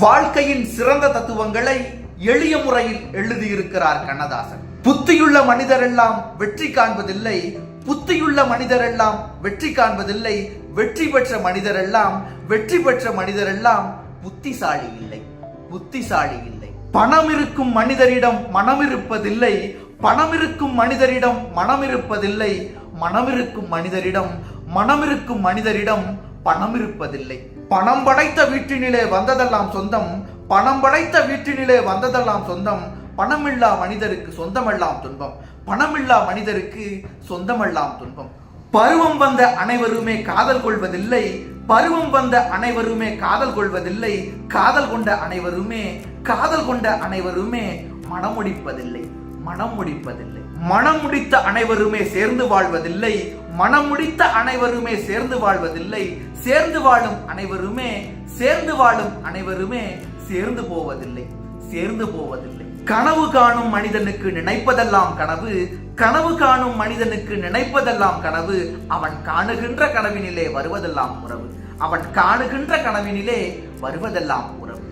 வாழ்க்கையின் சிறந்த தத்துவங்களை எளிய முறையில் எழுதியிருக்கிறார் கண்ணதாசன். புத்தியுள்ள மனிதரெல்லாம் வெற்றி காண்பதில்லை புத்தியுள்ள மனிதரெல்லாம் வெற்றி காண்பதில்லை வெற்றி பெற்ற மனிதரெல்லாம் வெற்றி பெற்ற மனிதரெல்லாம் புத்திசாலி இல்லை புத்திசாலி இல்லை. பணம் இருக்கும் மனிதரிடம் மனம் இருப்பதில்லை பணம் இருக்கும் மனிதரிடம் மனம் இருப்பதில்லை மனம் இருக்கும் மனிதரிடம் மனம் இருக்கும் மனிதரிடம் பணம் இருப்பதில்லை பணம் படைத்த வீட்டினிலே வந்ததெல்லாம் சொந்தம் பணம் படைத்த வீட்டினிலே வந்ததெல்லாம் சொந்தம் பணமில்லா மனிதருக்கு சொந்தமெல்லாம் துன்பம் பணமில்லா மனிதருக்கு சொந்தமெல்லாம் துன்பம். பருவம் வந்த அனைவருமே காதல் கொள்வதில்லை பருவம் வந்த அனைவருமே காதல் கொள்வதில்லை காதல் கொண்ட அனைவருமே காதல் கொண்ட அனைவருமே மனமுடிப்பதில்லை மனம் முடிப்பதில்லை. மனம் முடித்த அனைவருமே சேர்ந்து வாழ்வதில்லை. மனம் முடித்த அனைவருமே சேர்ந்து வாழ்வதில்லை. சேர்ந்து வாழும் அனைவருமே சேர்ந்து வாழும் அனைவருமே சேர்ந்து போவதில்லை. சேர்ந்து போவதில்லை. கனவு காணும் மனிதனுக்கு நினைப்பதெல்லாம் கனவு. கனவு காணும் மனிதனுக்கு நினைப்பதெல்லாம் கனவு. அவன் காணுகின்ற கனவினிலே வருவதெல்லாம் உறவு. அவன் காணுகின்ற கனவினிலே வருவதெல்லாம் உறவு.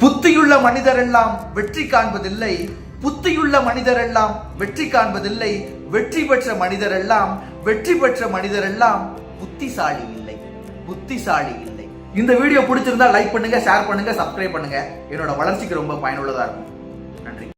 புத்தியுள்ள மனிதரெல்லாம் வெற்றி காண்பதில்லை. புத்தியுள்ள மனிதரெல்லாம் வெற்றி காண்பதில்லை வெற்றி பெற்ற மனிதரெல்லாம் வெற்றி பெற்ற மனிதரெல்லாம் புத்திசாலி இல்லை புத்திசாலி இல்லை. இந்த வீடியோ பிடிச்சிருந்தா லைக் பண்ணுங்க ஷேர் பண்ணுங்க சப்ஸ்கிரைப் பண்ணுங்க. என்னோட வளர்ச்சிக்கு ரொம்ப பயனுள்ளதா இருக்கும்.